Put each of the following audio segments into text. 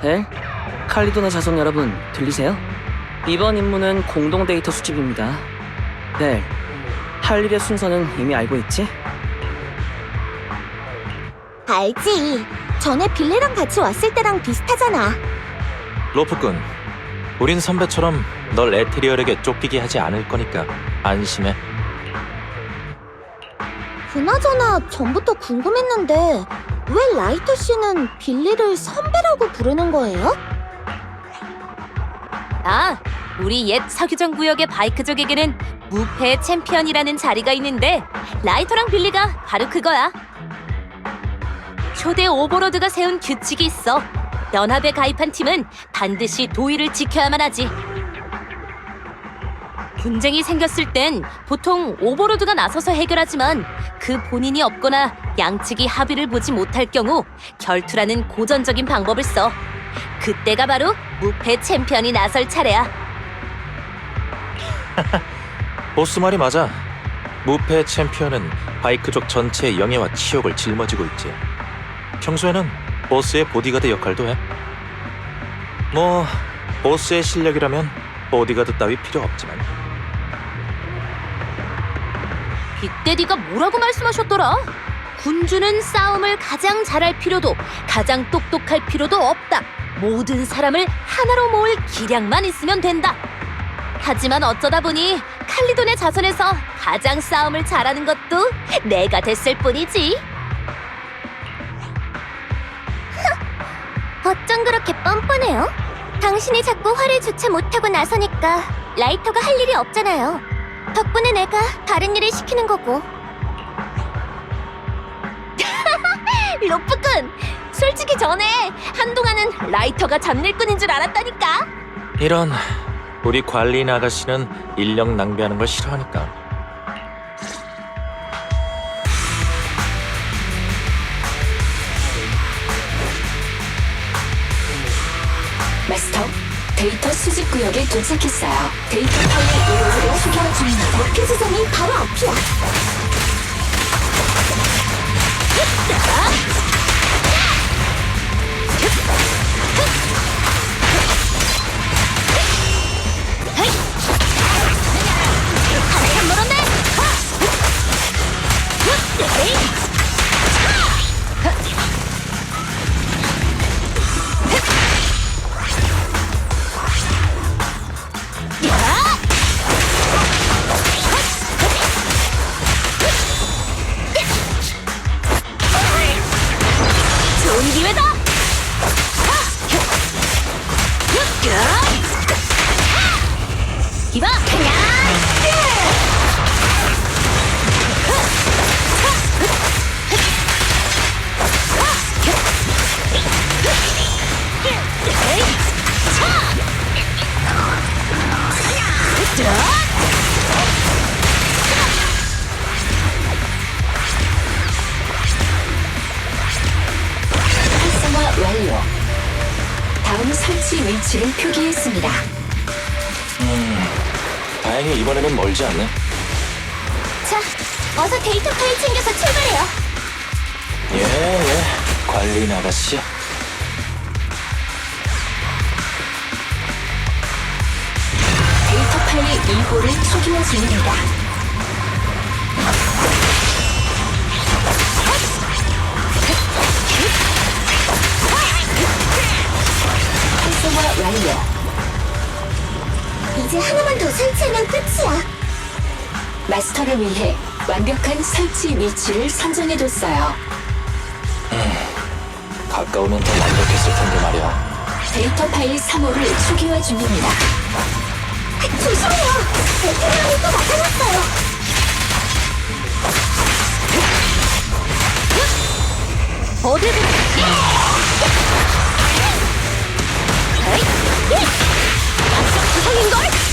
벨, 칼리도나 자손 여러분 들리세요? 이번 임무는 공동 데이터 수집입니다. 벨, 할 일의 순서는 이미 알고 있지? 알지. 전에 빌레랑 같이 왔을 때랑 비슷하잖아. 로프꾼, 우린 선배처럼 널 에테리얼에게 쫓기게 하지 않을 거니까 안심해. 그나저나 전부터 궁금했는데 왜 라이터 씨는 빌리를 선배라고 부르는 거예요? 아, 우리 옛 서규정 구역의 바이크족에게는 무패 챔피언이라는 자리가 있는데 라이터랑 빌리가 바로 그거야. 초대 오버로드가 세운 규칙이 있어. 연합에 가입한 팀은 반드시 도의를 지켜야만 하지. 분쟁이 생겼을 땐 보통 오버로드가 나서서 해결하지만 그 본인이 없거나 양측이 합의를 보지 못할 경우 결투라는 고전적인 방법을 써. 그때가 바로 무패 챔피언이 나설 차례야. 보스 말이 맞아. 무패 챔피언은 바이크족 전체의 영예와 치욕을 짊어지고 있지. 평소에는 보스의 보디가드 역할도 해. 뭐 보스의 실력이라면 보디가드 따위 필요 없지만 빅데디가 뭐라고 말씀하셨더라? 군주는 싸움을 가장 잘할 필요도 가장 똑똑할 필요도 없다. 모든 사람을 하나로 모을 기량만 있으면 된다. 하지만 어쩌다 보니 칼리돈의 자손에서 가장 싸움을 잘하는 것도 내가 됐을 뿐이지. 어쩜 그렇게 뻔뻔해요? 당신이 자꾸 화를 주체 못하고 나서니까 라이터가 할 일이 없잖아요. 덕분에 내가 다른 일을 시키는 거고. 로프꾼, 솔직히 전에 한동안은 라이터가 잡일꾼인 줄 알았다니까. 이런 우리 관리인 아가씨는 인력 낭비하는 걸 싫어하니까 마스터, 데이터 수집 구역에 도착했어요. 데이터 파일 1호를 수경 중입니다. 목표 지점이 바로 앞이야. 한 멀지 않네. 자, 어서 데이터 파일 챙겨서 출발해요. 예, 예. 관리인 아가씨. 데이터 파일 2호를 초기화 중입니다. 활성화 완료. 이제 하나만 더 설치하면 끝이야. 마스터를 위해 완벽한 설치 위치를 선정해뒀어요. 가까우면 더 완벽했을 텐데 말이야. 데이터 파일 3호를 초기화 중입니다. 조심해요. 베테랑이 또 나타났어요. 어딜 보지? 약속 구성인걸?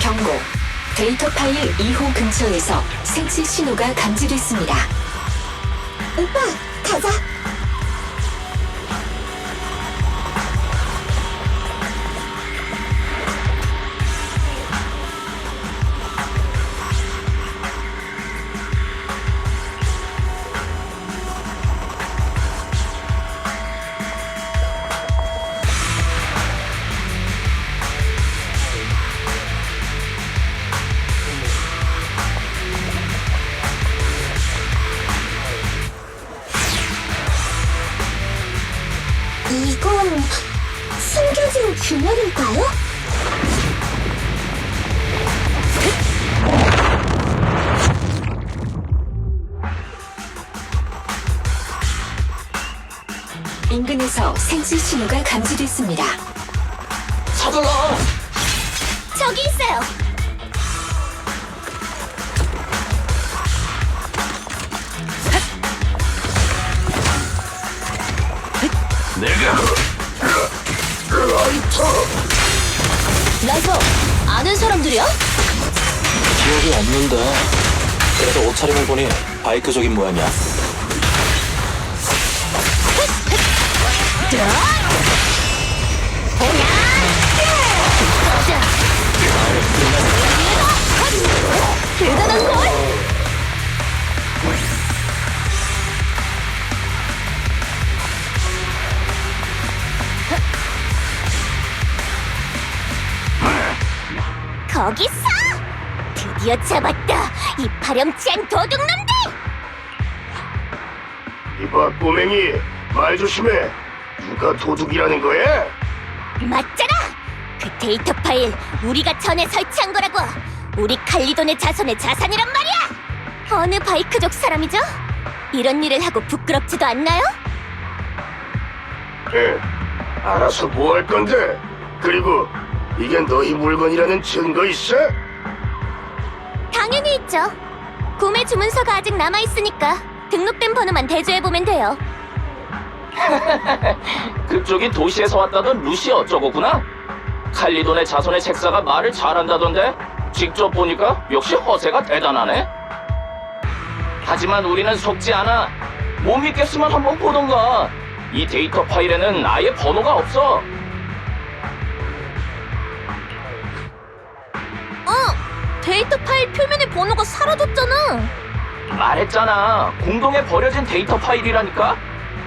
경고. 데이터 파일 2호 근처에서 생체 신호가 감지됐습니다. 오빠 가자. 균열일까요? 인근에서 생체 신호가 감지됐습니다. 서둘러! 저기 있어요. 라이터, 아는 사람들이야? 기억이 없는데. 그래도 옷차림을 보니 바이크적인 모양이야. 대 거기 있어! 드디어 잡았다! 이 파렴치한 도둑놈들! 이봐 꼬맹이 말 조심해 누가 도둑이라는 거야? 맞잖아! 그 데이터 파일 우리가 전에 설치한 거라고! 우리 칼리돈의 자손의 자산이란 말이야! 어느 바이크족 사람이죠? 이런 일을 하고 부끄럽지도 않나요? 에, 알아서 뭐 할 건데 그리고 이게 너희 물건이라는 증거 있어? 당연히 있죠. 구매 주문서가 아직 남아 있으니까 등록된 번호만 대조해 보면 돼요. 그쪽이 도시에서 왔다던 루시 어쩌고구나? 칼리돈의 자손의 책사가 말을 잘한다던데 직접 보니까 역시 허세가 대단하네. 하지만 우리는 속지 않아. 못 믿겠으면 한번 보던가. 이 데이터 파일에는 아예 번호가 없어. 데이터 파일 표면에 번호가 사라졌잖아. 말했잖아. 공동에 버려진 데이터 파일이라니까.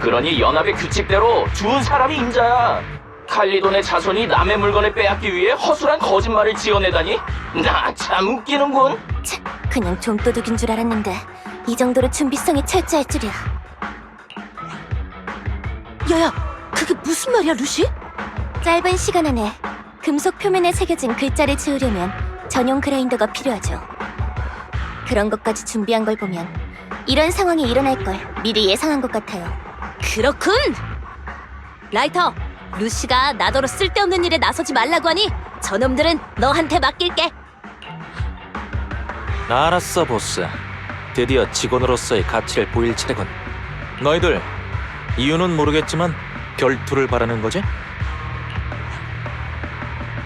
그러니 연합의 규칙대로 주운 사람이 임자야. 칼리돈의 자손이 남의 물건을 빼앗기 위해 허술한 거짓말을 지어내다니? 나 참 웃기는군. 참, 그냥 좀도둑인 줄 알았는데 이 정도로 준비성이 철저할 줄이야. 야야, 그게 무슨 말이야, 루시? 짧은 시간 안에 금속 표면에 새겨진 글자를 지우려면 전용 그라인더가 필요하죠. 그런 것까지 준비한 걸 보면 이런 상황이 일어날 걸 미리 예상한 것 같아요. 그렇군. 라이터, 루시가 나더러 쓸데없는 일에 나서지 말라고 하니 저놈들은 너한테 맡길게. 알았어, 보스. 드디어 직원으로서의 가치를 보일 차례군. 너희들 이유는 모르겠지만 결투를 바라는 거지?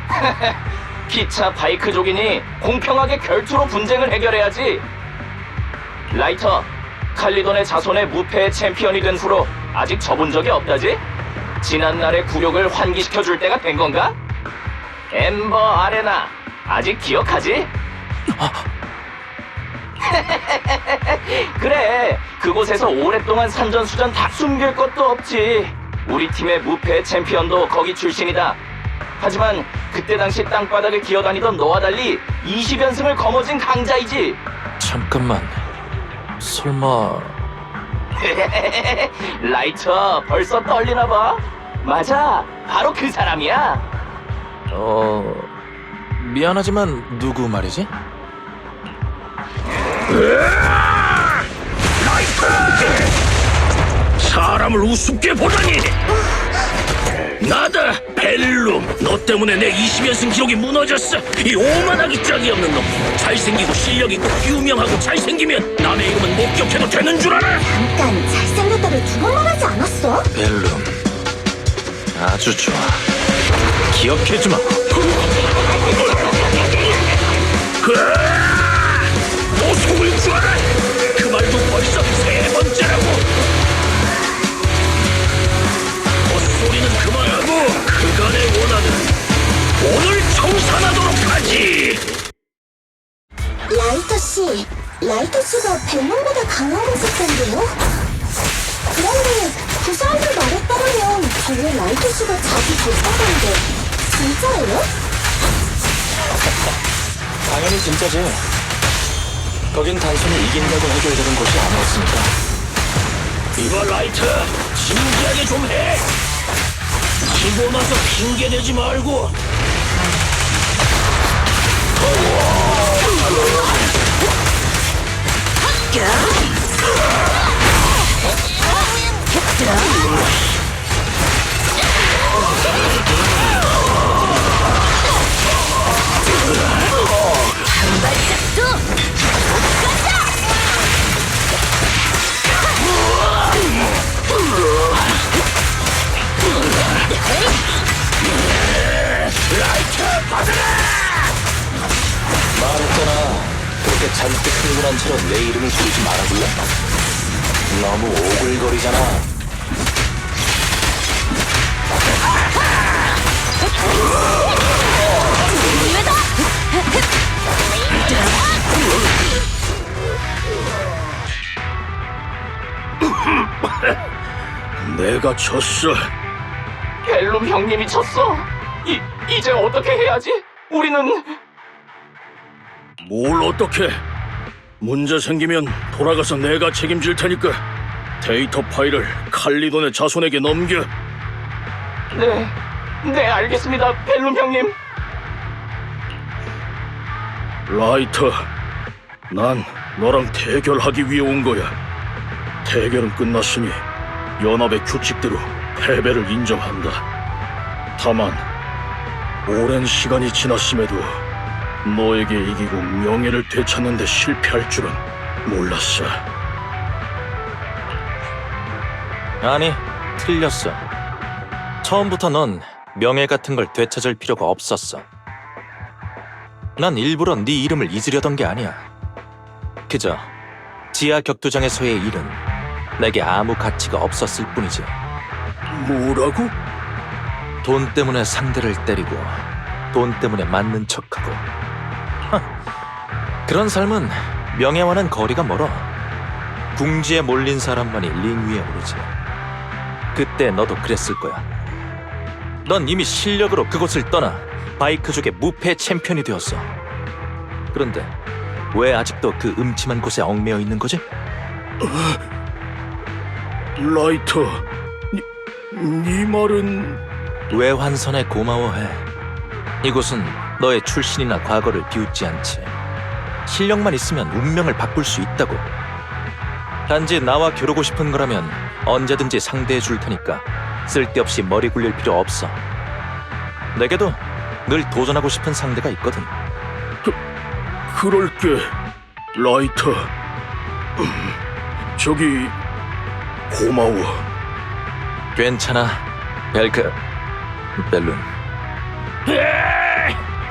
기차 바이크족이니 공평하게 결투로 분쟁을 해결해야지. 라이터, 칼리돈의 자손의 무패의 챔피언이 된 후로 아직 접은 적이 없다지? 지난날의 굴욕을 환기시켜줄 때가 된 건가? 엠버 아레나, 아직 기억하지? 그래 그곳에서 오랫동안 산전수전 다 숨길 것도 없지 우리 팀의 무패 챔피언도 거기 출신이다 하지만 그때 당시 땅바닥을 기어다니던 너와 달리 20연승을 거머쥔 강자이지 잠깐만. 설마 라이터 벌써 떨리나 봐 맞아 바로 그 사람이야 어 미안하지만 누구 말이지? 사람을 우습게 보다니! 나다 벨룸 너 때문에 내 20연승 기록이 무너졌어 이 오만하기 짝이 없는 놈 잘생기고 실력 있고 유명하고 잘생기면 남의 이름은 목격해도 되는 줄 알아? 잠깐 잘생겼다를 두 번 말하지 않았어? 벨룸. 아주 좋아. 기억해주마. 라이터 씨, 라이터 씨가 벨몬보다 강한 것 같던데요? 그런데 그 사람들 말에 따르면 원래 라이터 씨가 자주 졌다던데 진짜예요? 당연히 진짜지. 거긴 단순히 이긴다고 해결되는 곳이 아니었으니까. 이봐 라이트 진지하게 좀 해 지고 나서 핑계 대지 말고 말했 잖아. 너무 오글거리잖아. 내가 졌어 벨룸 형님이 졌어 이, 이제 어떻게 해야지? 우리는 뭘 어떻게 문제 생기면 돌아가서 내가 책임질 테니까 데이터 파일을 칼리돈의 자손에게 넘겨. 네, 네 알겠습니다 벨룸 형님. 라이터 난 너랑 대결하기 위해 온 거야. 대결은 끝났으니 연합의 규칙대로 패배를 인정한다. 다만 오랜 시간이 지났음에도 너에게 이기고 명예를 되찾는 데 실패할 줄은 몰랐어 아니, 틀렸어. 처음부터 넌 명예 같은 걸 되찾을 필요가 없었어. 난 일부러 네 이름을 잊으려던 게 아니야. 그저 지하 격투장에서의 일은 내게 아무 가치가 없었을 뿐이지. 뭐라고? 돈 때문에 상대를 때리고 돈 때문에 맞는 척하고 하, 그런 삶은 명예와는 거리가 멀어 궁지에 몰린 사람만이 링 위에 오르지 그때 너도 그랬을 거야 넌 이미 실력으로 그곳을 떠나 바이크족의 무패 챔피언이 되었어 그런데 왜 아직도 그 음침한 곳에 얽매여 있는 거지? 라이터 네, 네 말은 왜 환선에 고마워해? 이곳은 너의 출신이나 과거를 비웃지 않지. 실력만 있으면 운명을 바꿀 수 있다고. 단지 나와 겨루고 싶은 거라면 언제든지 상대해 줄 테니까 쓸데없이 머리 굴릴 필요 없어. 내게도 늘 도전하고 싶은 상대가 있거든. 그럴게 라이터 음, 저기 고마워 괜찮아, 벨크, 벨룬.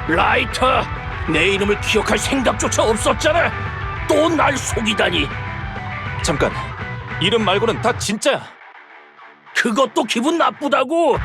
라이터 내 이름을 기억할 생각조차 없었잖아 또 날 속이다니 잠깐, 이름 말고는 다 진짜야. 그것도 기분 나쁘다고